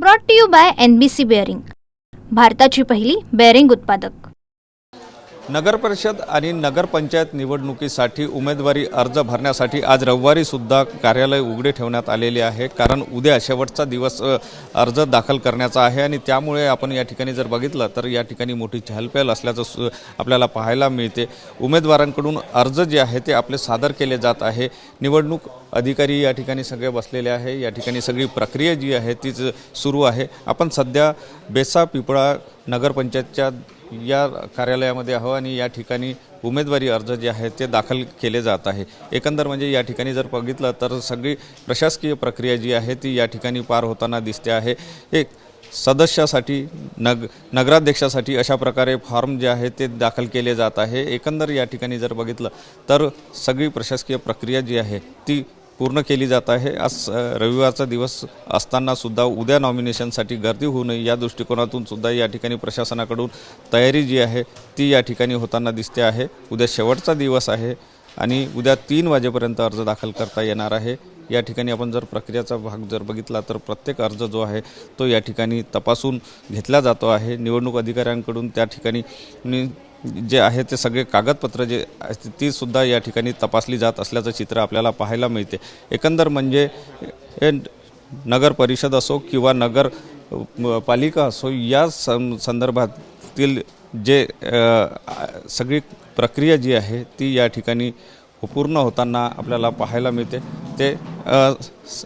Brought to you by N B C bearing भारताची पहिली bearing उत्पादक. नगरपरिषद आणि नगरपंचायत निवडणुकीसाठी उमेदवारी अर्ज भरण्यासाठी आज रविवारीसुद्धा कार्यालय उघडे ठेवण्यात आलेले आहे. कारण उद्या शेवटचा दिवस अर्ज दाखल करण्याचा आहे आणि त्यामुळे आपण या ठिकाणी जर बघितलं तर या ठिकाणी मोठी चहलपहल असल्याचं सु आपल्याला पाहायला मिळते. उमेदवारांकडून अर्ज जे आहे ते आपले सादर केले जात आहे. निवडणूक अधिकारी या ठिकाणी सगळे बसलेले आहे. या ठिकाणी सगळी प्रक्रिया जी आहे तीच सुरू आहे. आपण सध्या बेसा पिपळा नगरपंचायतच्या या कार्यालयामध्ये आहो आणि या ठिकाणी उमेदवारी अर्ज जे आहेत ते दाखल केले जात आहे. एकंदर म्हणजे या ठिकाणी जर बघितलं तर सगळी प्रशासकीय प्रक्रिया जी आहे ती या ठिकाणी पार होताना दिसते आहे. एक सदस्यासाठी नग नगराध्यक्षासाठी अशा प्रकारे फॉर्म जे आहे ते दाखल केले जात आहे. एकंदर या ठिकाणी जर बघितलं तर सगळी प्रशासकीय प्रक्रिया जी आहे ती पूर्ण केली जात आहे. आज रविवारचा दिवस असताना सुद्धा उद्या नॉमिनेशनसाठी गर्दी होऊ नये या दृष्टिकोनातून सुद्धा या ठिकाणी प्रशासनाकडून तयारी जी आहे ती या ठिकाणी होताना दिसते आहे. उद्या शेवटचा दिवस आहे आणि उद्या तीन वाजेपर्यंत अर्ज दाखल करता येणार आहे. या ठिकाणी आपण जर प्रक्रियाचा भाग जर बघितला तर प्रत्येक अर्ज जो आहे तो या ठिकाणी तपासून घेतला जातो आहे. निवडणूक अधिकाऱ्यांकडून त्या ठिकाणी जे आहे ते सगळे कागदपत्र जे आहेत ती सुद्धा या ठिकाणी तपासली जात असल्याचं चित्र आपल्याला पाहायला मिळते. एकंदर म्हणजे हे नगर परिषद असो किंवा नगर पालिका असो या सं संदर्भातील जे सगळी प्रक्रिया जी आहे ती या ठिकाणी पूर्ण होताना आपल्याला पाहायला मिळते. ते स-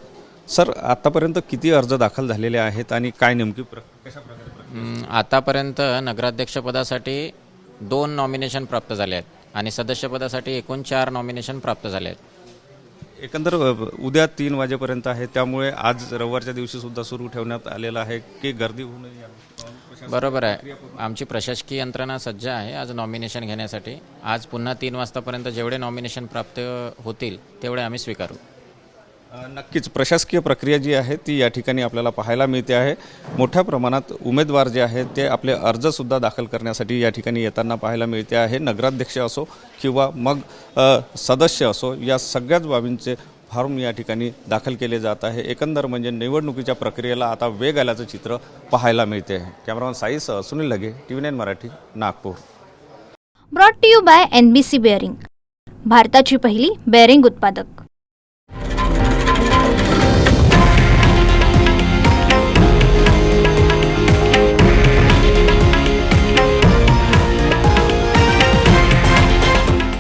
सर आतापर्यंत किती अर्ज दाखल झालेले आहेत आणि काय नेमकी प्र कशा प्रकारे आतापर्यंत नगराध्यक्षपदासाठी दोन नॉमिनेशन प्राप्त झाले आहेत. आणि सदस्यपदासाठी एकूण चार नॉमिनेशन प्राप्त झाले आहेत. एकंदर उद्या तीन वाजेपर्यंत आहे. त्यामुळे आज रविवारच्या दिवशी सुद्धा सुरू ठेवण्यात आलेलं आहे. की गर्दी होऊ नये बरोबर आहे. आमची प्रशासकीय यंत्रणा सज्ज आहे आज नॉमिनेशन घेण्यासाठी. आज पुन्हा तीन वाजतापर्यंत जेवढे नॉमिनेशन प्राप्त होतील तेवढे आम्ही स्वीकारू. नक्कीच प्रशासकीय प्रक्रिया जी आहे ती या ठिकाणी आपल्याला पाहायला मिळते आहे. मोठ्या प्रमाणात उमेदवार जे आहेत ते आपले अर्जसुद्धा दाखल करण्यासाठी या ठिकाणी येताना पाहायला मिळते आहे. नगराध्यक्ष असो किंवा मग सदस्य असो या सगळ्याच बाबींचे फॉर्म या ठिकाणी दाखल केले जात आहे. एकंदर म्हणजे निवडणुकीच्या प्रक्रियेला आता वेग आल्याचं चित्र पाहायला मिळते आहे. Cameraman साईसह Sunil Lage T V nine Marathi Nagpur. Brought to you by N B C bearing भारताची पहिली बेअरिंग उत्पादक.